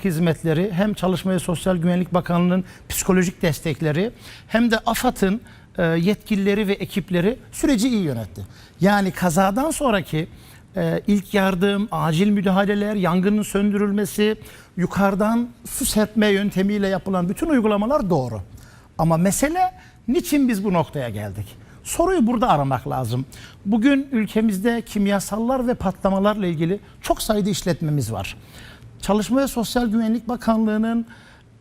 hizmetleri hem Çalışma ve Sosyal Güvenlik Bakanlığı'nın psikolojik destekleri hem de AFAD'ın e, yetkilileri ve ekipleri süreci iyi yönetti. Yani kazadan sonraki e, ilk yardım, acil müdahaleler, yangının söndürülmesi, yukarıdan su serpme yöntemiyle yapılan bütün uygulamalar doğru. Ama mesele niçin biz bu noktaya geldik? Soruyu burada aramak lazım. Bugün ülkemizde kimyasallar ve patlamalarla ilgili çok sayıda işletmemiz var. Çalışma ve Sosyal Güvenlik Bakanlığı'nın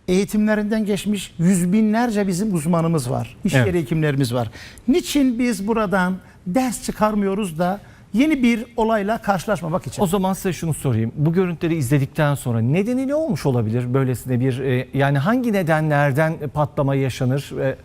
eğitimlerinden geçmiş yüz binlerce bizim uzmanımız var. İş Evet. yeri hekimlerimiz var. Niçin biz buradan ders çıkarmıyoruz da yeni bir olayla karşılaşmamak için? O zaman size şunu sorayım. Bu görüntüleri izledikten sonra nedeni ne olmuş olabilir böylesine bir e, yani hangi nedenlerden patlama yaşanır? E,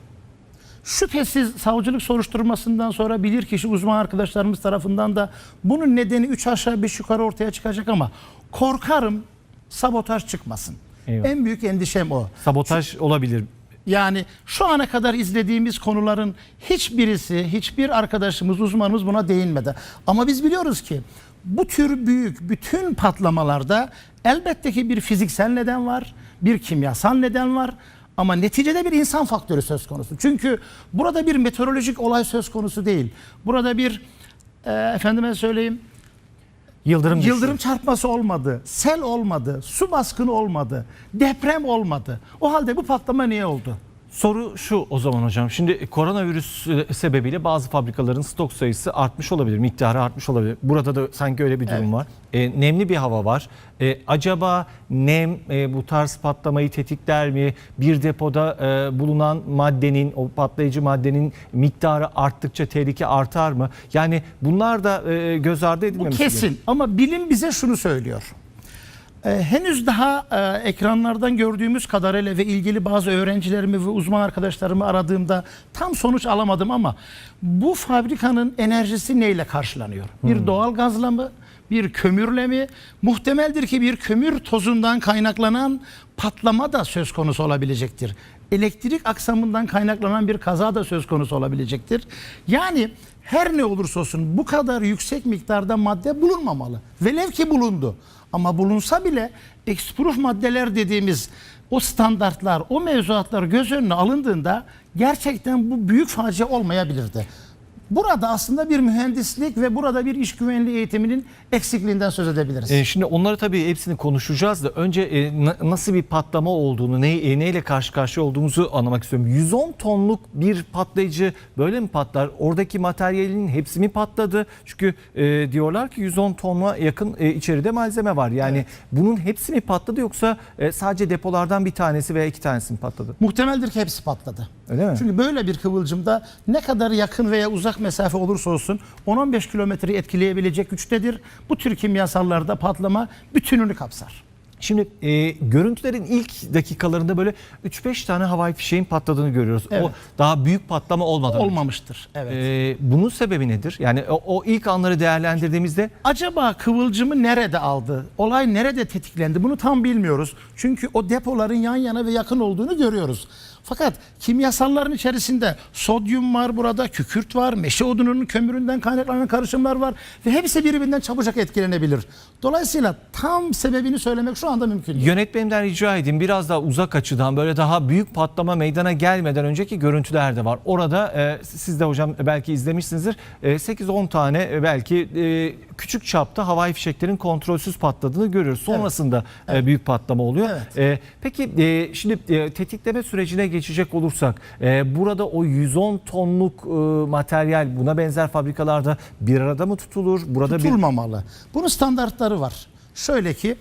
Şüphesiz savcılık soruşturmasından sonra bilirkişi uzman arkadaşlarımız tarafından da bunun nedeni 3 aşağı 5 yukarı ortaya çıkacak ama korkarım sabotaj çıkmasın. Eyvah. En büyük endişem o. sabotaj olabilir. Yani şu ana kadar izlediğimiz konuların hiçbirisi, hiçbir arkadaşımız, uzmanımız buna değinmedi. Ama biz biliyoruz ki bu tür büyük bütün patlamalarda elbette ki bir fiziksel neden var, bir kimyasal neden var. Ama neticede bir insan faktörü söz konusu. Çünkü burada bir meteorolojik olay söz konusu değil. Burada bir e, efendime söyleyeyim Yıldırım. Yıldırım çarpması olmadı, sel olmadı, su baskını olmadı, deprem olmadı. O halde bu patlama niye oldu? Soru şu o zaman hocam. Şimdi koronavirüs e, sebebiyle bazı fabrikaların stok sayısı artmış olabilir, miktarı artmış olabilir. Burada da sanki öyle bir durum Evet. var. E, nemli bir hava var. E, acaba nem e, bu tarz patlamayı tetikler mi? Bir depoda e, bulunan maddenin, o patlayıcı maddenin miktarı arttıkça tehlike artar mı? Yani bunlar da e, göz ardı Bu edilmemesi gerekiyor. kesin ama bilim bize şunu söylüyor. Ee, henüz daha e, ekranlardan gördüğümüz kadarıyla ve ilgili bazı öğrencilerimi ve uzman arkadaşlarımı aradığımda tam sonuç alamadım ama bu fabrikanın enerjisi neyle karşılanıyor? Bir doğal gazla mı? Bir kömürle mi? Muhtemeldir ki bir kömür tozundan kaynaklanan patlama da söz konusu olabilecektir. Elektrik aksamından kaynaklanan bir kaza da söz konusu olabilecektir. Yani her ne olursa olsun bu kadar yüksek miktarda madde bulunmamalı. Velev ki bulundu. Ama bulunsa bile ekspruf maddeler dediğimiz o standartlar, o mevzuatlar göz önüne alındığında gerçekten bu büyük facia olmayabilirdi. Burada aslında bir mühendislik ve burada bir iş güvenliği eğitiminin eksikliğinden söz edebiliriz. E, şimdi onları tabii hepsini konuşacağız da önce e, na- nasıl bir patlama olduğunu, ne, e, neyle karşı karşıya olduğumuzu anlamak istiyorum. 110 tonluk bir patlayıcı böyle mi patlar? Oradaki materyalin hepsi mi patladı? Çünkü e, diyorlar ki 110 tonla yakın e, içeride malzeme var. Yani bunun hepsi mi patladı yoksa e, sadece depolardan bir tanesi veya iki tanesi mi patladı? Muhtemeldir ki hepsi patladı. Öyle mi? Çünkü böyle bir kıvılcımda ne kadar yakın veya uzak mesafe olursa olsun 10-15 kilometreyi etkileyebilecek güçtedir. Bu tür kimyasallarda patlama bütününü kapsar. Şimdi e, görüntülerin ilk dakikalarında böyle 3-5 tane havai fişeğin patladığını görüyoruz. Evet. O daha büyük patlama olmadan. Olmamıştır. Evet. E, bunun sebebi nedir? Yani o, o ilk anları değerlendirdiğimizde Acaba kıvılcımı nerede aldı? Olay nerede tetiklendi? Bunu tam bilmiyoruz. Çünkü o depoların yan yana ve yakın olduğunu görüyoruz. Fakat kimyasalların içerisinde sodyum var burada, kükürt var, meşe odununun kömüründen kaynaklanan karışımlar var ve hepsi birbirinden çabucak etkilenebilir. Dolayısıyla tam sebebini söylemek şu anda mümkün değil. yönetmenimden rica edeyim biraz daha uzak açıdan böyle daha büyük patlama meydana gelmeden önceki görüntüler de var. Orada e, siz de hocam belki izlemişsinizdir. E, 8-10 tane e, belki e, küçük çapta havai fişeklerin kontrolsüz patladığını görüyoruz. Sonrasında e, büyük patlama oluyor. Evet. E, peki e, şimdi e, tetikleme sürecine geçecek olursak e, burada o 110 tonluk e, materyal buna benzer fabrikalarda bir arada mı tutulur? Burada bir tutulmamalı. Bunun standartları var. Şöyle ki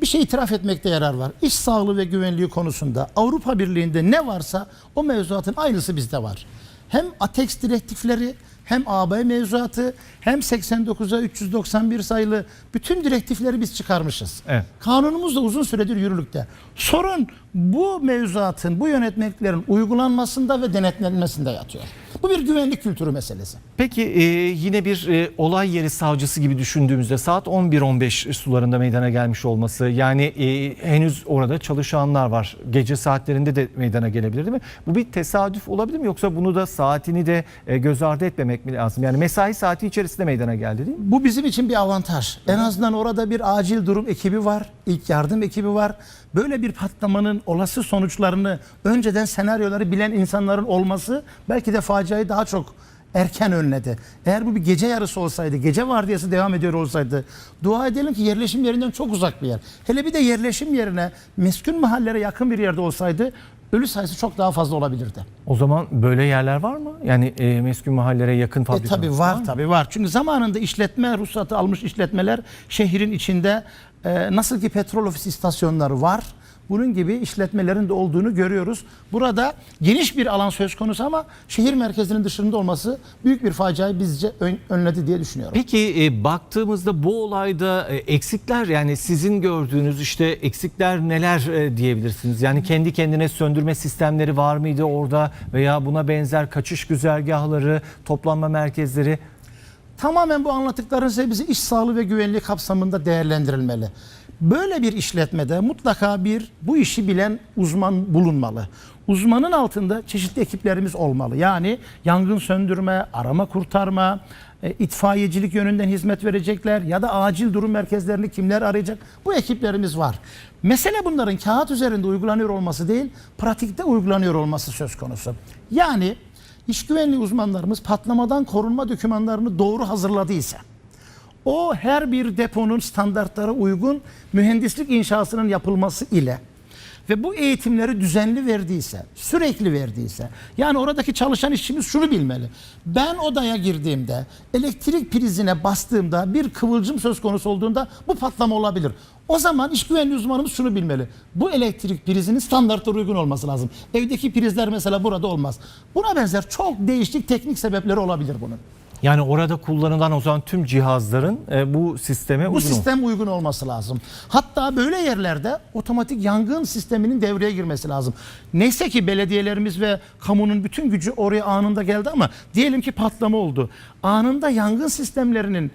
bir şey itiraf etmekte yarar var. İş sağlığı ve güvenliği konusunda Avrupa Birliği'nde ne varsa o mevzuatın aynısı bizde var. Hem ATEX direktifleri hem AB mevzuatı hem 89'a 391 sayılı bütün direktifleri biz çıkarmışız. Evet. Kanunumuz da uzun süredir yürürlükte. Sorun bu mevzuatın, bu yönetmeliklerin uygulanmasında ve denetlenmesinde yatıyor. Bu bir güvenlik kültürü meselesi. Peki e, yine bir e, olay yeri savcısı gibi düşündüğümüzde saat 11-15 sularında meydana gelmiş olması yani e, henüz orada çalışanlar var. Gece saatlerinde de meydana gelebilir değil mi? Bu bir tesadüf olabilir mi yoksa bunu da saatini de e, göz ardı etmemek mi lazım? Yani mesai saati içerisinde meydana geldi değil mi? Bu bizim için bir avantaj. En azından orada bir acil durum ekibi var, ilk yardım ekibi var. Böyle bir patlamanın olası sonuçlarını önceden senaryoları bilen insanların olması belki de faciayı daha çok erken önledi. Eğer bu bir gece yarısı olsaydı, gece vardiyası devam ediyor olsaydı dua edelim ki yerleşim yerinden çok uzak bir yer. Hele bir de yerleşim yerine meskun mahallelere yakın bir yerde olsaydı ölü sayısı çok daha fazla olabilirdi. O zaman böyle yerler var mı? Yani e, meskun mahallelere yakın E fabrika. tabi var tabi var. Çünkü zamanında işletme ruhsatı almış işletmeler şehrin içinde e, nasıl ki petrol ofis istasyonları var. Bunun gibi işletmelerin de olduğunu görüyoruz. Burada geniş bir alan söz konusu ama şehir merkezinin dışında olması büyük bir faciayı bizce ön- önledi diye düşünüyorum. Peki e, baktığımızda bu olayda e, eksikler yani sizin gördüğünüz işte eksikler neler e, diyebilirsiniz? Yani kendi kendine söndürme sistemleri var mıydı orada veya buna benzer kaçış güzergahları, toplanma merkezleri? Tamamen bu anlattıklarınız hepsi iş sağlığı ve güvenliği kapsamında değerlendirilmeli. Böyle bir işletmede mutlaka bir bu işi bilen uzman bulunmalı. Uzmanın altında çeşitli ekiplerimiz olmalı. Yani yangın söndürme, arama kurtarma, e, itfaiyecilik yönünden hizmet verecekler ya da acil durum merkezlerini kimler arayacak? Bu ekiplerimiz var. Mesele bunların kağıt üzerinde uygulanıyor olması değil, pratikte uygulanıyor olması söz konusu. Yani İş güvenliği uzmanlarımız patlamadan korunma dokümanlarını doğru hazırladıysa, o her bir deponun standartlara uygun mühendislik inşasının yapılması ile ve bu eğitimleri düzenli verdiyse, sürekli verdiyse, yani oradaki çalışan işçimiz şunu bilmeli. Ben odaya girdiğimde, elektrik prizine bastığımda bir kıvılcım söz konusu olduğunda bu patlama olabilir. O zaman iş güvenliği uzmanımız şunu bilmeli. Bu elektrik prizinin standartlara uygun olması lazım. Evdeki prizler mesela burada olmaz. Buna benzer çok değişik teknik sebepleri olabilir bunun. Yani orada kullanılan o zaman tüm cihazların e, bu sisteme Bu uygun olması. sistem uygun olması lazım. Hatta böyle yerlerde otomatik yangın sisteminin devreye girmesi lazım. Neyse ki belediyelerimiz ve kamunun bütün gücü oraya anında geldi ama diyelim ki patlama oldu. Anında yangın sistemlerinin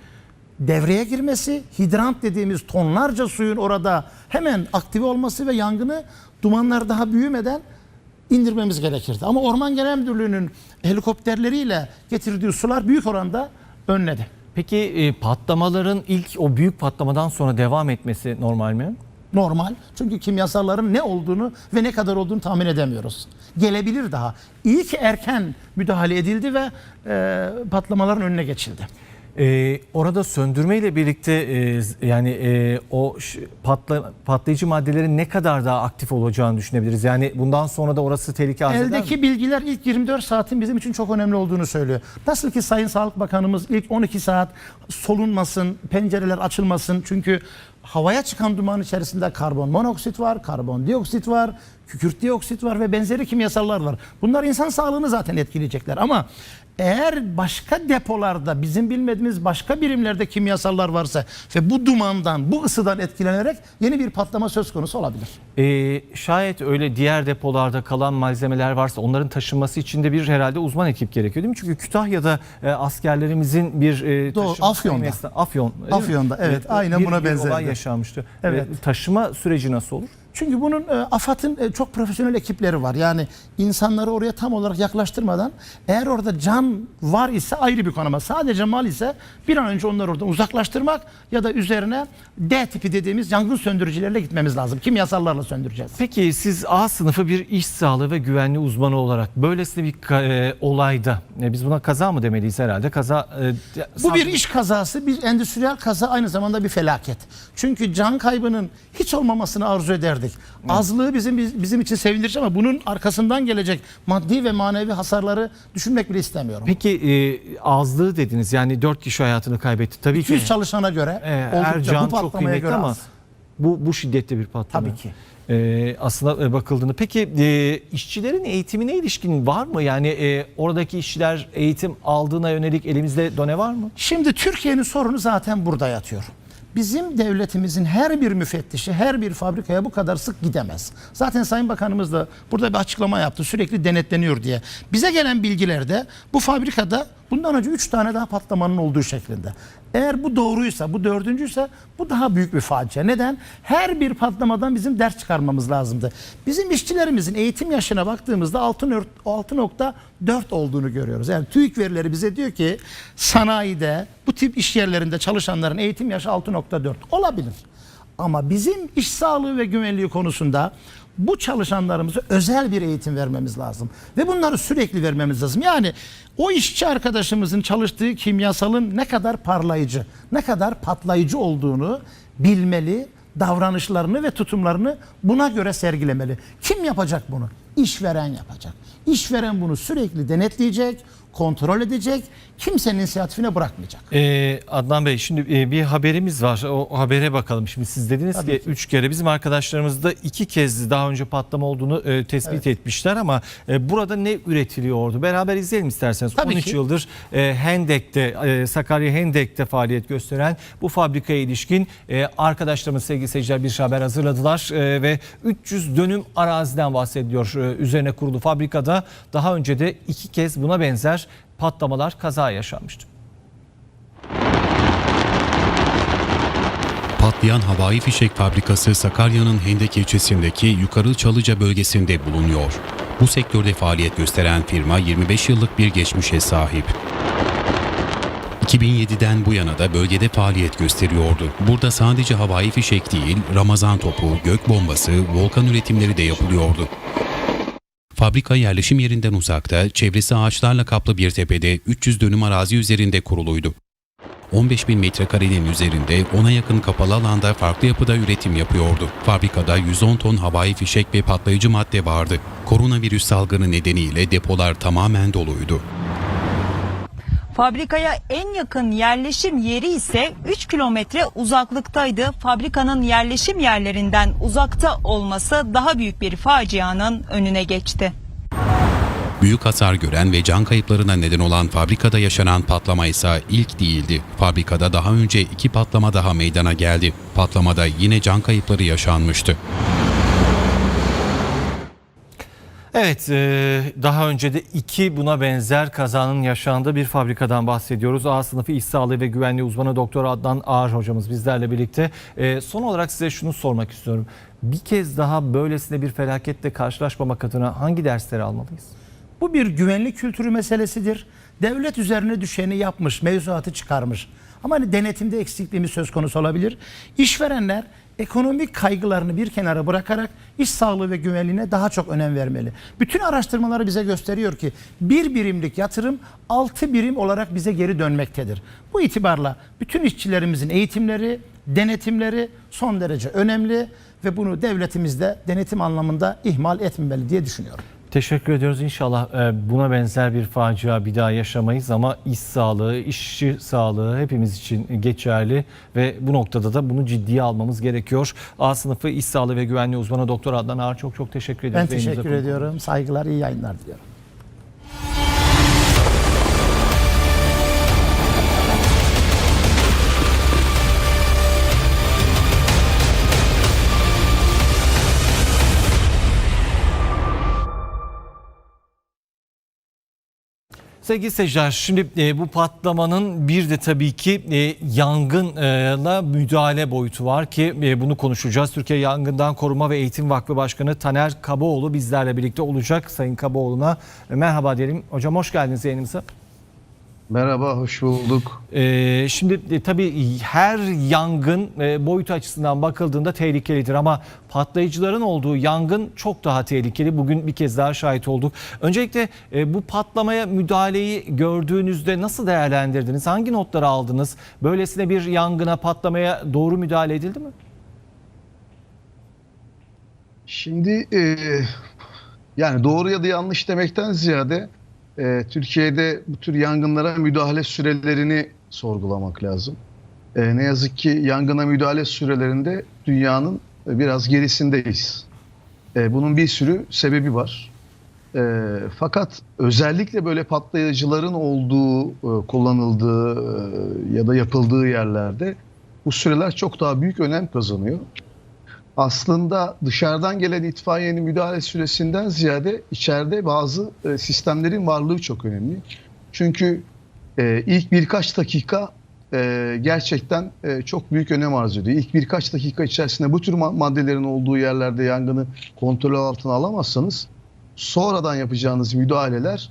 devreye girmesi, hidrant dediğimiz tonlarca suyun orada hemen aktive olması ve yangını dumanlar daha büyümeden indirmemiz gerekirdi. Ama Orman Genel Müdürlüğü'nün helikopterleriyle getirdiği sular büyük oranda önledi. Peki e, patlamaların ilk o büyük patlamadan sonra devam etmesi normal mi? Normal. Çünkü kimyasalların ne olduğunu ve ne kadar olduğunu tahmin edemiyoruz. Gelebilir daha. İyi ki erken müdahale edildi ve e, patlamaların önüne geçildi. Ee, orada söndürme ile birlikte e, yani e, o patla, patlayıcı maddelerin ne kadar daha aktif olacağını düşünebiliriz. Yani bundan sonra da orası tehlike arz eder mi? Eldeki bilgiler ilk 24 saatin bizim için çok önemli olduğunu söylüyor. Nasıl ki Sayın Sağlık Bakanımız ilk 12 saat solunmasın, pencereler açılmasın. Çünkü havaya çıkan duman içerisinde karbon monoksit var, karbon dioksit var, kükürt dioksit var ve benzeri kimyasallar var. Bunlar insan sağlığını zaten etkileyecekler ama eğer başka depolarda bizim bilmediğimiz başka birimlerde kimyasallar varsa ve bu dumandan, bu ısıdan etkilenerek yeni bir patlama söz konusu olabilir. Ee, şayet öyle diğer depolarda kalan malzemeler varsa onların taşınması için de bir herhalde uzman ekip gerekiyor değil mi? Çünkü Kütahya'da e, askerlerimizin bir e, Doğru, taşıma Afyon'da. Afyon. Afyon'da, evet, aynen bir, buna bir benzerdi. olay yaşanmıştı. Evet. E, taşıma süreci nasıl olur? Çünkü bunun e, AFAD'ın e, çok profesyonel ekipleri var. Yani insanları oraya tam olarak yaklaştırmadan eğer orada can var ise ayrı bir konu ama sadece mal ise bir an önce onları oradan uzaklaştırmak ya da üzerine D tipi dediğimiz yangın söndürücülerle gitmemiz lazım. Kimyasallarla söndüreceğiz. Peki siz A sınıfı bir iş sağlığı ve güvenliği uzmanı olarak böylesine bir e, olayda e, biz buna kaza mı demeliyiz herhalde? Kaza e, Bu bir iş kazası, bir endüstriyel kaza aynı zamanda bir felaket. Çünkü can kaybının hiç olmamasını arzu ederdik. Azlığı bizim bizim için sevindirici ama bunun arkasından gelecek maddi ve manevi hasarları düşünmek bile istemiyorum. Peki e, azlığı dediniz yani 4 kişi hayatını kaybetti. Tabii ki 200 çalışana göre e, oldukça Ercan bu çok patlamaya kıymetli göre ama az. bu bu şiddetli bir patlama. Tabii ki. E, aslında e, bakıldığında peki e, işçilerin eğitimine ilişkin var mı? Yani e, oradaki işçiler eğitim aldığına yönelik elimizde done var mı? Şimdi Türkiye'nin sorunu zaten burada yatıyor. Bizim devletimizin her bir müfettişi her bir fabrikaya bu kadar sık gidemez. Zaten Sayın Bakanımız da burada bir açıklama yaptı. Sürekli denetleniyor diye. Bize gelen bilgilerde bu fabrikada bundan önce 3 tane daha patlamanın olduğu şeklinde. Eğer bu doğruysa, bu dördüncüyse bu daha büyük bir facia. Neden? Her bir patlamadan bizim ders çıkarmamız lazımdı. Bizim işçilerimizin eğitim yaşına baktığımızda 6.4 6.4 olduğunu görüyoruz. Yani TÜİK verileri bize diyor ki sanayide bu tip iş yerlerinde çalışanların eğitim yaşı 6.4 olabilir. Ama bizim iş sağlığı ve güvenliği konusunda bu çalışanlarımıza özel bir eğitim vermemiz lazım. Ve bunları sürekli vermemiz lazım. Yani o işçi arkadaşımızın çalıştığı kimyasalın ne kadar parlayıcı, ne kadar patlayıcı olduğunu bilmeli, davranışlarını ve tutumlarını buna göre sergilemeli. Kim yapacak bunu? İşveren yapacak. İşveren bunu sürekli denetleyecek, kontrol edecek, kimsenin inisiyatifine bırakmayacak. Ee, Adnan Bey şimdi e, bir haberimiz var. O habere bakalım. Şimdi siz dediniz Tabii ki 3 kere bizim arkadaşlarımız da 2 kez daha önce patlama olduğunu e, tespit etmişler ama e, burada ne üretiliyordu? Beraber izleyelim isterseniz. Tabii 13 ki. yıldır e, Hendek'te e, Sakarya Hendek'te faaliyet gösteren bu fabrikaya ilişkin e, arkadaşlarımız sevgili seyirciler bir haber hazırladılar e, ve 300 dönüm araziden bahsediyor. E, üzerine kurulu fabrikada daha önce de iki kez buna benzer patlamalar kaza yaşanmıştı. Patlayan havai fişek fabrikası Sakarya'nın Hendek ilçesindeki Yukarı Çalıca bölgesinde bulunuyor. Bu sektörde faaliyet gösteren firma 25 yıllık bir geçmişe sahip. 2007'den bu yana da bölgede faaliyet gösteriyordu. Burada sadece havai fişek değil, Ramazan topu, gök bombası, volkan üretimleri de yapılıyordu. Fabrika yerleşim yerinden uzakta, çevresi ağaçlarla kaplı bir tepede 300 dönüm arazi üzerinde kuruluydu. 15 bin metrekarenin üzerinde ona yakın kapalı alanda farklı yapıda üretim yapıyordu. Fabrikada 110 ton havai fişek ve patlayıcı madde vardı. Koronavirüs salgını nedeniyle depolar tamamen doluydu. Fabrikaya en yakın yerleşim yeri ise 3 kilometre uzaklıktaydı. Fabrikanın yerleşim yerlerinden uzakta olması daha büyük bir facianın önüne geçti. Büyük hasar gören ve can kayıplarına neden olan fabrikada yaşanan patlama ise ilk değildi. Fabrikada daha önce iki patlama daha meydana geldi. Patlamada yine can kayıpları yaşanmıştı. Evet, e, daha önce de iki buna benzer kazanın yaşandığı bir fabrikadan bahsediyoruz. A sınıfı iş sağlığı ve güvenliği uzmanı Doktor Adnan Ağar hocamız bizlerle birlikte. E, Son olarak size şunu sormak istiyorum. Bir kez daha böylesine bir felaketle karşılaşmamak adına hangi dersleri almalıyız? Bu bir güvenlik kültürü meselesidir. Devlet üzerine düşeni yapmış, mevzuatı çıkarmış. Ama hani denetimde eksikliğimiz söz konusu olabilir. İşverenler ekonomik kaygılarını bir kenara bırakarak iş sağlığı ve güvenliğine daha çok önem vermeli. Bütün araştırmaları bize gösteriyor ki bir birimlik yatırım altı birim olarak bize geri dönmektedir. Bu itibarla bütün işçilerimizin eğitimleri, denetimleri son derece önemli ve bunu devletimiz de denetim anlamında ihmal etmemeli diye düşünüyorum. Teşekkür ediyoruz. İnşallah e, buna benzer bir facia bir daha yaşamayız ama iş sağlığı, işçi sağlığı hepimiz için geçerli ve bu noktada da bunu ciddiye almamız gerekiyor. A sınıfı iş sağlığı ve güvenliği uzmanı Doktor Adnan Ağar çok çok teşekkür ediyoruz. Ben teşekkür ediyorum. Saygılar, iyi yayınlar diliyorum. Sevgili seyirciler şimdi e, bu patlamanın bir de tabii ki e, yangınla müdahale boyutu var ki e, bunu konuşacağız. Türkiye Yangından Koruma ve Eğitim Vakfı Başkanı Taner Kabaoğlu bizlerle birlikte olacak. Sayın Kabaoğlu'na e, merhaba diyelim. Hocam hoş geldiniz yayınımıza. Merhaba, hoş bulduk. Ee, şimdi e, tabii her yangın e, boyutu açısından bakıldığında tehlikelidir ama patlayıcıların olduğu yangın çok daha tehlikeli. Bugün bir kez daha şahit olduk. Öncelikle e, bu patlamaya müdahaleyi gördüğünüzde nasıl değerlendirdiniz? Hangi notları aldınız? Böylesine bir yangına patlamaya doğru müdahale edildi mi? Şimdi e, yani doğru ya da yanlış demekten ziyade e, Türkiye'de bu tür yangınlara müdahale sürelerini sorgulamak lazım. E, ne yazık ki yangına müdahale sürelerinde dünyanın biraz gerisindeyiz. E, bunun bir sürü sebebi var. E, fakat özellikle böyle patlayıcıların olduğu, e, kullanıldığı e, ya da yapıldığı yerlerde bu süreler çok daha büyük önem kazanıyor. Aslında dışarıdan gelen itfaiyenin müdahale süresinden ziyade içeride bazı e, sistemlerin varlığı çok önemli. Çünkü e, ilk birkaç dakika e, gerçekten çok büyük önem arz ediyor. İlk birkaç dakika içerisinde bu tür ma- maddelerin olduğu yerlerde yangını kontrol altına alamazsanız sonradan yapacağınız müdahaleler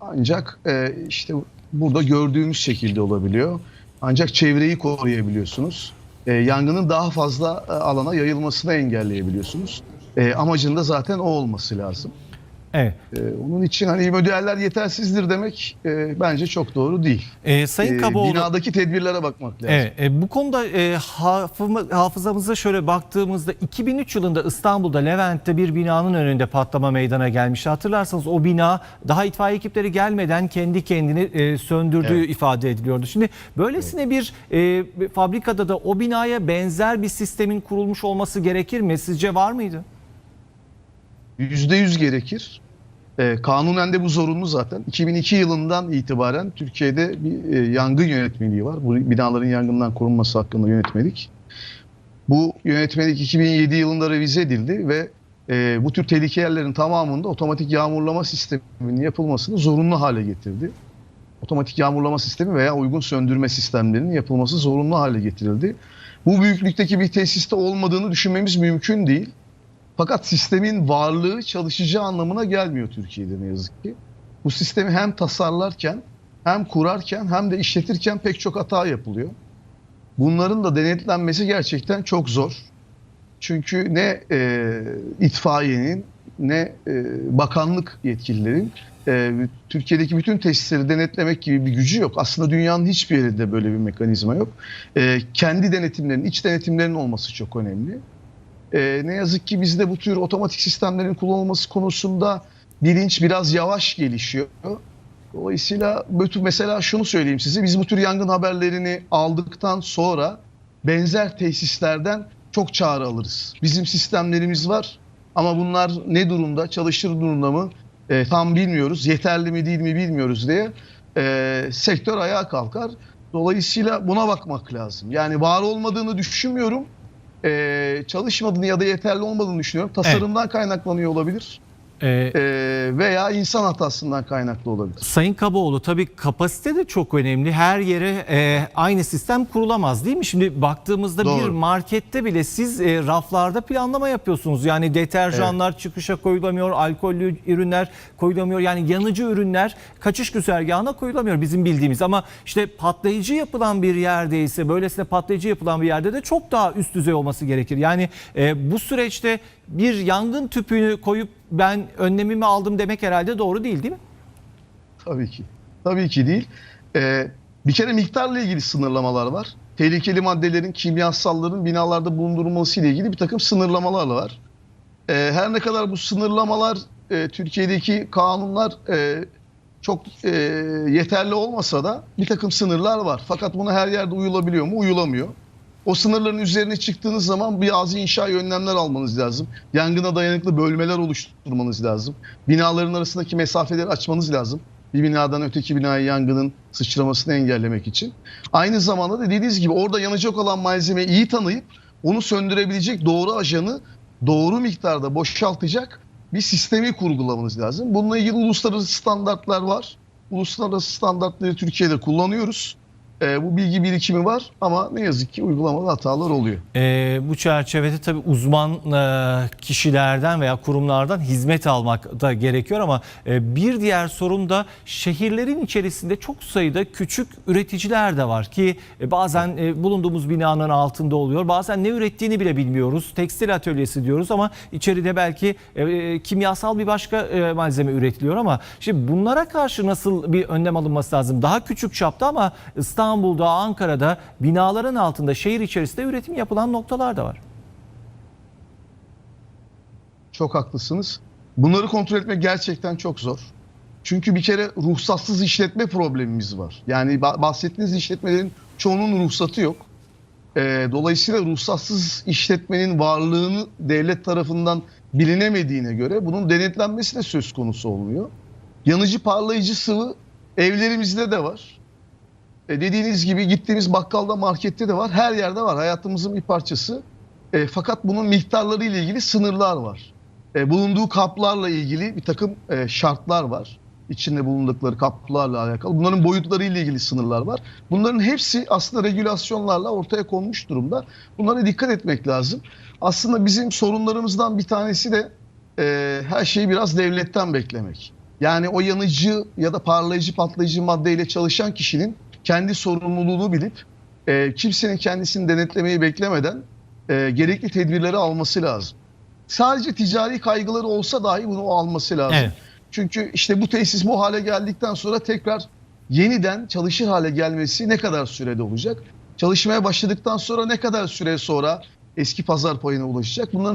ancak işte burada gördüğümüz şekilde olabiliyor. Ancak çevreyi koruyabiliyorsunuz. E, yangının daha fazla e, alana yayılmasını engelleyebiliyorsunuz. E, amacın da zaten o olması lazım. Evet. E, onun için hani müdahaleler yetersizdir demek e, bence çok doğru değil. E, Sayın E, Kaboğlu. binadaki tedbirlere bakmak lazım. Evet, e, bu konuda e, hafızamıza şöyle baktığımızda 2003 yılında İstanbul'da Levent'te bir binanın önünde patlama meydana gelmişti. Hatırlarsanız o bina daha itfaiye ekipleri gelmeden kendi kendini e, söndürdüğü Evet. ifade ediliyordu. Şimdi böylesine bir e, fabrikada da o binaya benzer bir sistemin kurulmuş olması gerekir mi? Sizce var mıydı? Yüzde yüz gerekir. E, kanunen de bu zorunlu zaten. 2002 yılından itibaren Türkiye'de bir e, yangın yönetmeliği var. Bu binaların yangından korunması hakkında yönetmelik. Bu yönetmelik 2007 yılında revize edildi ve e, bu tür tehlike yerlerin tamamında otomatik yağmurlama sisteminin yapılmasını zorunlu hale getirdi. Otomatik yağmurlama sistemi veya uygun söndürme sistemlerinin yapılması zorunlu hale getirildi. Bu büyüklükteki bir tesiste olmadığını düşünmemiz mümkün değil. Fakat sistemin varlığı çalışacağı anlamına gelmiyor Türkiye'de ne yazık ki. Bu sistemi hem tasarlarken hem kurarken hem de işletirken pek çok hata yapılıyor. Bunların da denetlenmesi gerçekten çok zor. Çünkü ne e, itfaiyenin ne e, bakanlık yetkililerin e, Türkiye'deki bütün tesisleri denetlemek gibi bir gücü yok. Aslında dünyanın hiçbir yerinde böyle bir mekanizma yok. E, kendi denetimlerin, iç denetimlerin olması çok önemli. E, ne yazık ki bizde bu tür otomatik sistemlerin kullanılması konusunda bilinç biraz yavaş gelişiyor. Dolayısıyla mesela şunu söyleyeyim size. Biz bu tür yangın haberlerini aldıktan sonra benzer tesislerden çok çağrı alırız. Bizim sistemlerimiz var ama bunlar ne durumda, çalışır durumda mı e, tam bilmiyoruz. Yeterli mi değil mi bilmiyoruz diye e, sektör ayağa kalkar. Dolayısıyla buna bakmak lazım. Yani var olmadığını düşünmüyorum. E, çalışmadığını ya da yeterli olmadığını düşünüyorum. Tasarımdan kaynaklanıyor olabilir. E, E, veya insan hatasından kaynaklı olabilir. Sayın Kaboğlu tabii kapasite de çok önemli. Her yere e, aynı sistem kurulamaz değil mi? Şimdi baktığımızda bir Doğru. markette bile siz e, raflarda planlama yapıyorsunuz. Yani deterjanlar çıkışa koyulamıyor, alkollü ürünler koyulamıyor. Yani yanıcı ürünler kaçış güzergahına koyulamıyor bizim bildiğimiz. Ama işte patlayıcı yapılan bir yerdeyse, böylesine patlayıcı yapılan bir yerde de çok daha üst düzey olması gerekir. Yani e, bu süreçte bir yangın tüpünü koyup ben önlemimi aldım demek herhalde doğru değil değil mi? Tabii ki. Tabii ki değil. Ee, bir kere miktarla ilgili sınırlamalar var. Tehlikeli maddelerin, kimyasalların binalarda bulundurulması ile ilgili bir takım sınırlamalar var. Ee, her ne kadar bu sınırlamalar e, Türkiye'deki kanunlar e, çok e, yeterli olmasa da bir takım sınırlar var. Fakat buna her yerde uyulabiliyor mu? Uyulamıyor. O sınırların üzerine çıktığınız zaman bazı inşa önlemler almanız lazım. Yangına dayanıklı bölmeler oluşturmanız lazım. Binaların arasındaki mesafeleri açmanız lazım. Bir binadan öteki binaya yangının sıçramasını engellemek için. Aynı zamanda da dediğiniz gibi orada yanacak olan malzemeyi iyi tanıyıp onu söndürebilecek doğru ajanı doğru miktarda boşaltacak bir sistemi kurgulamanız lazım. Bununla ilgili uluslararası standartlar var. Uluslararası standartları Türkiye'de kullanıyoruz. Ee, bu bilgi birikimi var ama ne yazık ki uygulamada hatalar oluyor. Ee, bu çerçevede tabii uzman e, kişilerden veya kurumlardan hizmet almak da gerekiyor ama e, bir diğer sorun da şehirlerin içerisinde çok sayıda küçük üreticiler de var ki e, bazen e, bulunduğumuz binanın altında oluyor. Bazen ne ürettiğini bile bilmiyoruz. Tekstil atölyesi diyoruz ama içeride belki e, e, kimyasal bir başka e, malzeme üretiliyor ama şimdi bunlara karşı nasıl bir önlem alınması lazım? Daha küçük çapta ama İstanbul'da, Ankara'da binaların altında şehir içerisinde üretim yapılan noktalar da var. Çok haklısınız. Bunları kontrol etmek gerçekten çok zor. Çünkü bir kere ruhsatsız işletme problemimiz var. Yani ba- bahsettiğiniz işletmelerin çoğunun ruhsatı yok. Ee, dolayısıyla ruhsatsız işletmenin varlığını devlet tarafından bilinemediğine göre bunun denetlenmesi de söz konusu olmuyor. Yanıcı parlayıcı sıvı evlerimizde de var. E, dediğiniz gibi gittiğimiz bakkalda markette de var. Her yerde var. Hayatımızın bir parçası. E, fakat bunun miktarları ile ilgili sınırlar var. E, bulunduğu kaplarla ilgili bir takım e, şartlar var. İçinde bulundukları kaplarla alakalı. Bunların boyutları ile ilgili sınırlar var. Bunların hepsi aslında regülasyonlarla ortaya konmuş durumda. Bunlara dikkat etmek lazım. Aslında bizim sorunlarımızdan bir tanesi de e, her şeyi biraz devletten beklemek. Yani o yanıcı ya da parlayıcı patlayıcı maddeyle çalışan kişinin kendi sorumluluğunu bilip e, kimsenin kendisini denetlemeyi beklemeden e, gerekli tedbirleri alması lazım. Sadece ticari kaygıları olsa dahi bunu alması lazım. Evet. Çünkü işte bu tesis bu hale geldikten sonra tekrar yeniden çalışır hale gelmesi ne kadar sürede olacak? Çalışmaya başladıktan sonra ne kadar süre sonra eski pazar payına ulaşacak? Bunların